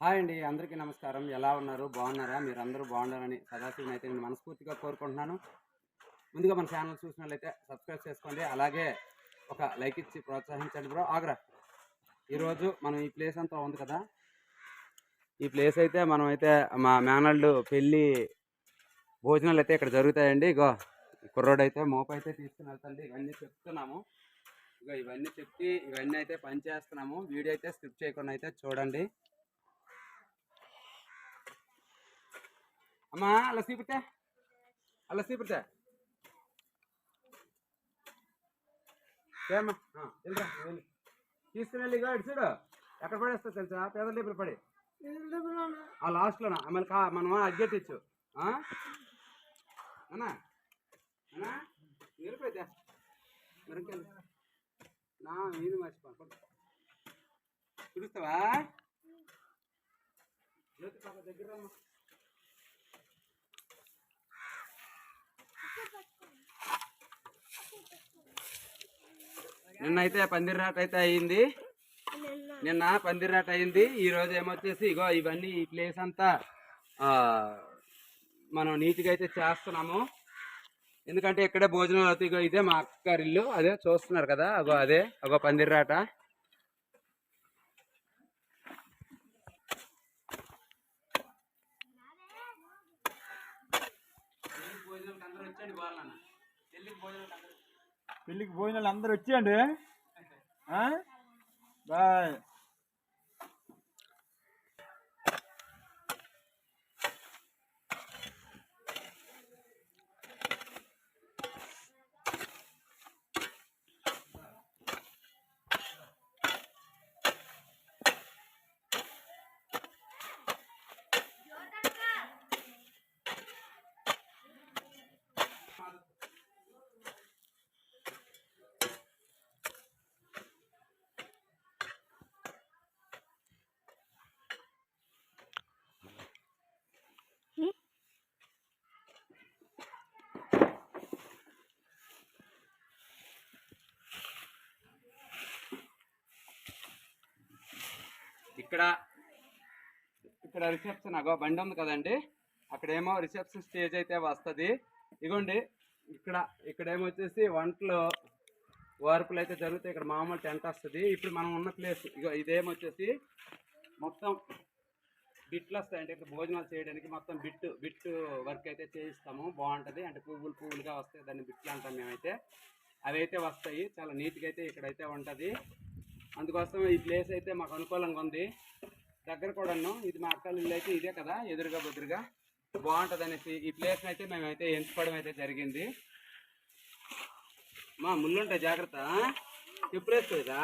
Hi అండి అందరికీ నమస్కారం. ఎలా ఉన్నారు? బాగున్నారా? మీరు అందరూ బాగున్నారని సదాశివని అయితే నేను మనస్ఫూర్తిగా కోరుకుంటున్నాను. ముందుగా మన ఛానల్ చూసినట్లయితే సబ్స్క్రైబ్ చేసుకోండి. అలాగే ఒక లైక్ ఇచ్చి ప్రోత్సహించండి బ్రో. ఆగ్రా. ఈరోజు మనం ఈ ప్లేస్ అంతా ఉంది కదా? ఈ ప్లేస్ అయితే మనం అయితే మా మేనల్డ్ పెళ్ళి భోజనాలు అయితే ఇక్కడ జరుగుతాయండి. ఇగో కుర్రోడు అయితే మోపు అయితే తీసుకుని వెళ్తాండి. ఇవన్నీ చెప్తున్నాము. ఇగో ఇవన్నీ చెప్పి ఇవన్నీ అయితే పని చేస్తున్నాము. వీడియో అయితే స్కిప్ చేయకుండా అయితే చూడండి. అమ్మా అలా సీపుతే అలా సీపుతే ఏమ్మా? ఆ, వెళ్ళరా, వెళ్ళు. తీసుకుని వెళ్ళి ఇగో చూడు. ఎక్కడ పడేస్తా తెలుసా? పేదల డబ్బులు పడి. ఆ లాస్ట్లోనా మళ్ళీ కా మనం అగ్గెట్టిచ్చు అన్నా? అన్నా? వెళ్ళిపోయితే మరింకెళ్ళి. నా నేను మర్చిపోను. చూస్తావా జ్యోతి పాప దగ్గర నిన్నైతే పందిరాట అయితే అయింది. నిన్న పందిరాట అయింది ఈ రోజు ఏమొచ్చేసి ఇగో ఇవన్నీ ఈ ప్లేస్ అంతా మనం నీట్గా అయితే చేస్తున్నాము. ఎందుకంటే ఇక్కడే భోజనాలు అవుతాయి ఇగో ఇదే మా అక్కగారి ఇల్లు. అదే చూస్తున్నారు కదా అగో అదే అగో పందిర్రాట. పెళ్ళికి వాళ్ళు అందరు వచ్చేయండి. బాయ్. ఇక్కడ ఇక్కడ రిసెప్షన్ అగో బండి ఉంది కదండి. అక్కడేమో రిసెప్షన్ స్టేజ్ అయితే వస్తుంది. ఇగోండి ఇక్కడ ఇక్కడేమో వచ్చేసి వంటలు వార్పులు అయితే జరుగుతాయి. ఇక్కడ మామూలు టెంట్ వస్తుంది. ఇప్పుడు మనం ఉన్న ప్లేస్ ఇగో ఇదేమో వచ్చేసి మొత్తం బిట్లు వస్తాయండి ఇక్కడ భోజనాలు చేయడానికి మొత్తం బిట్టు బిట్టు వర్క్ అయితే చేయిస్తాము. బాగుంటుంది. అంటే పువ్వులు పువ్వులుగా వస్తాయి. దాన్ని బిట్లు అంటాం మేమైతే. అవి అయితే వస్తాయి. చాలా నీట్గా అయితే ఇక్కడైతే ఉంటుంది. అందుకోసం ఈ ప్లేస్ అయితే మాకు అనుకూలంగా ఉంది. దగ్గర కూడాను ఇది మా అక్కల ఇల్లు అయితే ఇదే కదా ఎదురుగా బుదురుగా బాగుంటుంది అనేసి ఈ ప్లేస్ అయితే మేమైతే ఎంచుకోవడం అయితే జరిగింది. మా ముళ్ళుంటాయి జాగ్రత్త. ఎప్పుడు వేస్తుందా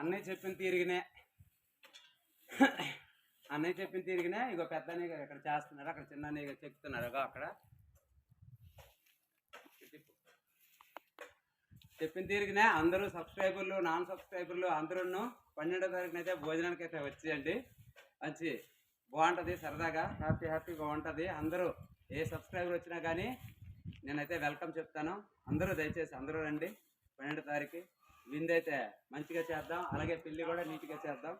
అన్నయ్య చెప్పిన తీరిగినే. అన్నయ్య చెప్పిన తీరిగినే ఇగో పెద్ద అన్నయ్య ఇక్కడ చేస్తున్నారు అక్కడ చిన్న అన్నయ్య చెప్తున్నారు ఇగో అక్కడ. చెప్పిన తీరిగినే అందరూ సబ్స్క్రైబర్లు నాన్ సబ్స్క్రైబర్లు అందరూ పన్నెండో తారీఖున అయితే భోజనానికి అయితే వచ్చేయండి. మంచి బాగుంటుంది సరదాగా హ్యాపీ హ్యాపీగా ఉంటుంది. అందరూ ఏ సబ్స్క్రైబర్ వచ్చినా కానీ నేనైతే వెల్కమ్ చెప్తాను. అందరూ దయచేసి అందరూ రండి. పన్నెండో తారీఖు విందైతే మంచిగా చేద్దాం. అలాగే పిల్లి కూడా నీట్గా చేద్దాం.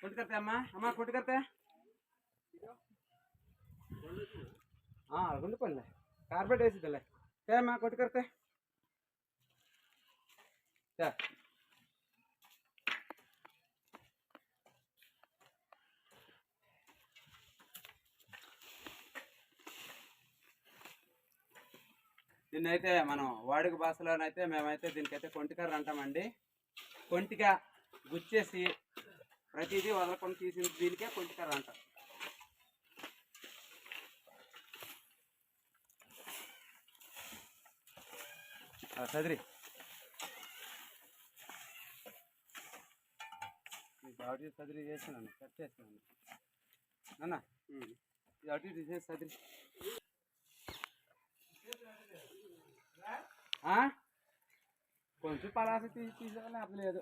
కొట్టుకర్తే అమ్మా? అమ్మా కొట్టుకర్తే కడితే గుండు పనులే కార్పెట్ వేసిద్దలే. అమ్మా కొట్టుకర్తే దీన్నైతే మనం వాడుక భాషలోనైతే మేమైతే దీనికైతే కొంటికర్ర అంటామండి. కొంటిక గుచ్చేసి ప్రతిదీ వదలకుండా తీసిన దీనికే కొంటికర్ర అంటాం సదిరి చదిరి ఇది అటు ఇటు చదిరి చేసినాను కట్ చేసినాను నాన్న. ఇది అటు ఇటు చేసి చదిరి ఆ? కొంచెం పలాస తీసి తీసేవాళ్ళని అవ్వలేదు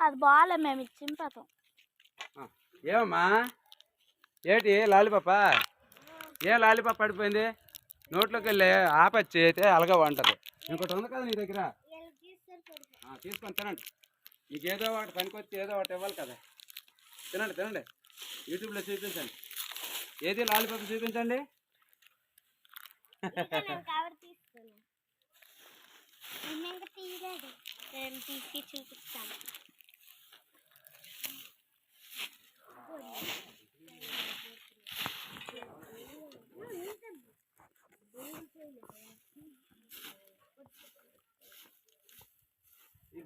అది బాగాలే మేము ఇది చింపతాం ఏమమ్మా? ఏంటి లాలిపాప? ఏ లాలిపాప పడిపోయింది? నోట్లోకి వెళ్ళి ఆపచ్చి అయితే అలగా వంటది ఇంకోటి ఉంది కదా నీ దగ్గర? ఆ, తీసుకొని తినండి. మీకు ఏదో ఒకటి పనికొచ్చి ఏదో ఒకటి ఇవ్వాలి కదా. తినండి తినండి. యూట్యూబ్లో చూపించండి. ఏది లాలిపాప చూపించండి? చూపిస్తాను.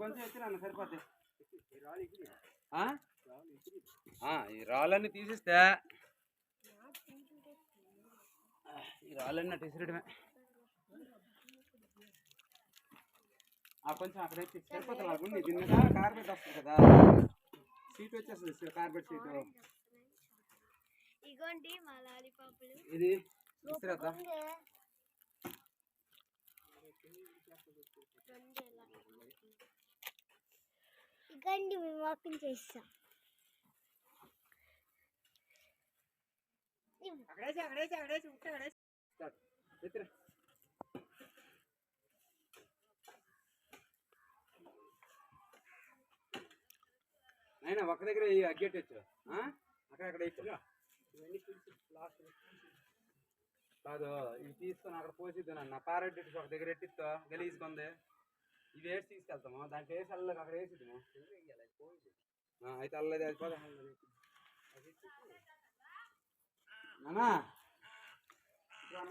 కొంచెం ఎత్తినాను సరిపోద్ది. ఈ రాళ్ళన్నీ తీసిస్తే ఈ రాళ్ళన్నీ ఆ కొంచెం అక్కడ సరిపోతుంది నాకు దీని మీద కార్పెట్ వస్తుంది కదా. సీట్ వచ్చేస్తుంది కార్పెట్ సీటు. ఇగోండి మా లాలీపాపులు. ఇది విసిరేద్దాం ఇగండి మేము ఓపెన్ చేస్తాం. ఎత్తిరా. అయినా ఒక దగ్గర ఈ అగ్గెట్టచ్చు అక్కడక్కడ ఇచ్చుగా కాదు ఇవి తీసుకొని అక్కడ పోసిద్దు అన్న పారెడ్డి ఒక దగ్గర ఎట్టిస్తా గలీసుకుంది ఇవి వేసి తీసుకెళ్తాము. దాంట్లో వేసి అల్లకి అక్కడ వేసిద్దాము అయితే అల్లది అది పోదా. నానా? ఇట్రా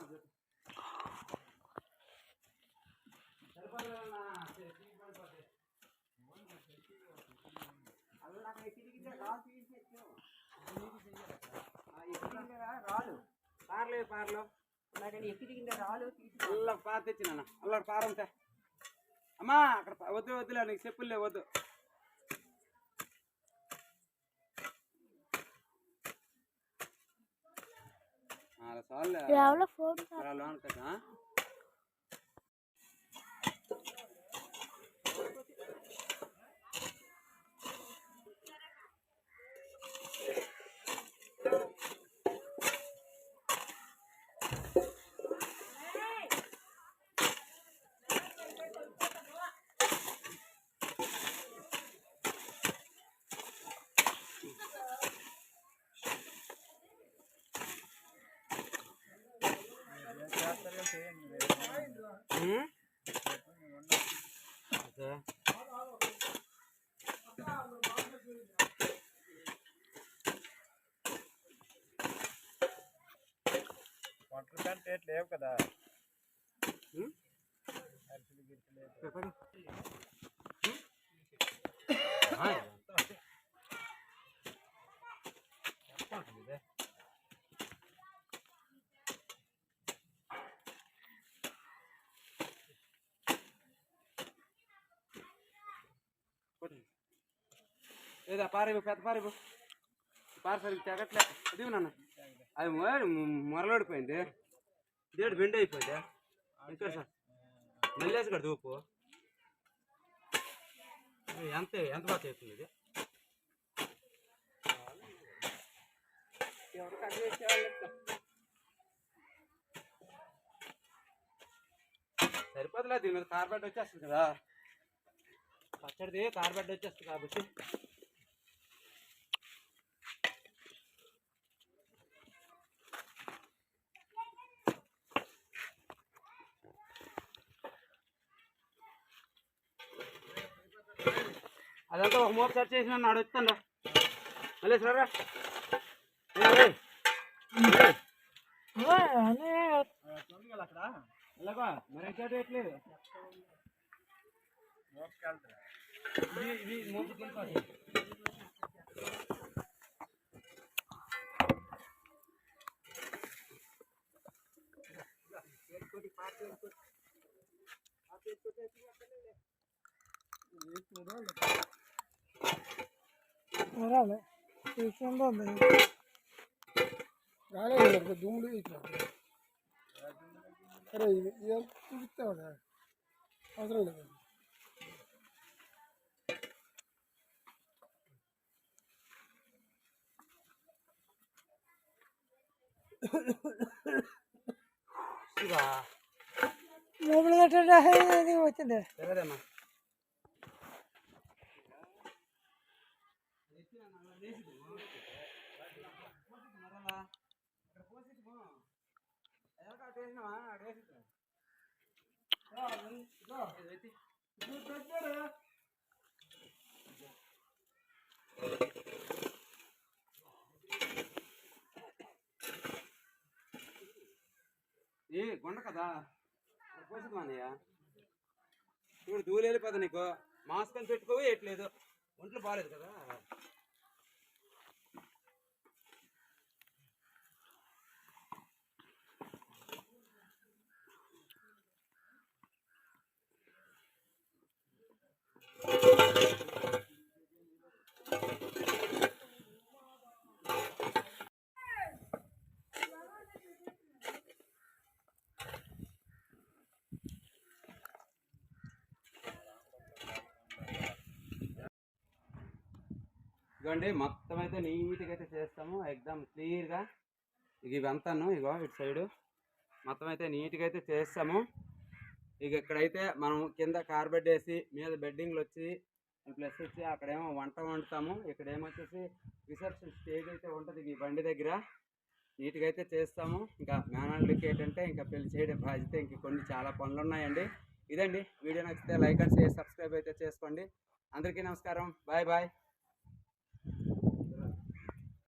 పార్లేదు పార్లో. అల్ల పార తెచ్చినా అల్ల పార ఉంటే అమ్మా అక్కడ వద్దు వద్దులే నీకు చెప్పులే వద్దు. ఫోన్ అలా లోన్ కదా లేవు కదా చెప్పండి ఉమ్? ఆ, ఇదంతా ఒకటే. ఎంత ఉంటుంది ఇదే? కొట్టు. ఏదా పారేవు పెద్ద పారేవు పార సరిగ్గా తెగట్లే. అది నాన్న. అది మొ- మొరలోడిపోయింది. దేడు బెండ్ అయిపోయింది? ఇక్కడ సార్. మళ్ళీ కూడా దూపు ఎంత ఎంత బాగా చేస్తుంది ఇది? ఎవరికి దీని మీద కార్బెట్ వచ్చేస్తుంది కదా. పచ్చడిది కార్బెట్ వచ్చేస్తుంది కాబట్టి. అదంతా ఒక మోపు సెట్ చేసిన నాడు వస్తాను మళ్ళీ సరే చూడు కదా అక్కడ. ఎలాగో మరి ఇంకా రేట్లేదు మోసుకెళ్తా ఇది ఇది మోపు వెళ్ళిపోతుంది రాలే తీసుకుంటూ రాలేదు దుమ్ములు ఇట్లా సరే ఇది ఇది చూపిస్తావు అవసరం లేదు మొబైల్ కట్టండి వచ్చింది ఏ కొండ కదా. పోసింది అన్నయ్య. ఇప్పుడు దూలు వెళ్ళిపోతా నీకు. మాస్క్ అని పెట్టుకోవే ఎట్లేదు. ఒంట్లో బాగాలేదు కదా. ఇదిగోండి మొత్తం అయితే నీట్గా అయితే చేస్తాము. ఎగ్జామ్ క్లియర్గా ఇక ఇవంతాను ఇగో ఇటు సైడు. మొత్తం అయితే నీట్గా అయితే చేస్తాము. ఇక ఇక్కడైతే మనం కింద కార్బెడ్ వేసి మీద బెడ్డింగ్లు వచ్చి ప్లస్ వచ్చి అక్కడేమో వంట వండుతాము. ఇక్కడ ఏమొచ్చేసి రిసెప్షన్ స్టేజ్ అయితే ఉంటుంది ఈ బండి దగ్గర. నీట్గా అయితే చేస్తాము. ఇంకా మేనల్కి ఏంటంటే ఇంకా పెళ్ళి చేయడం బాధ్యత ఇంక కొన్ని చాలా పనులు ఉన్నాయండి ఇదండి. వీడియో నచ్చితే లైక్ అండ్ షేర్ సబ్స్క్రైబ్ అయితే చేసుకోండి. అందరికీ నమస్కారం. Bye bye.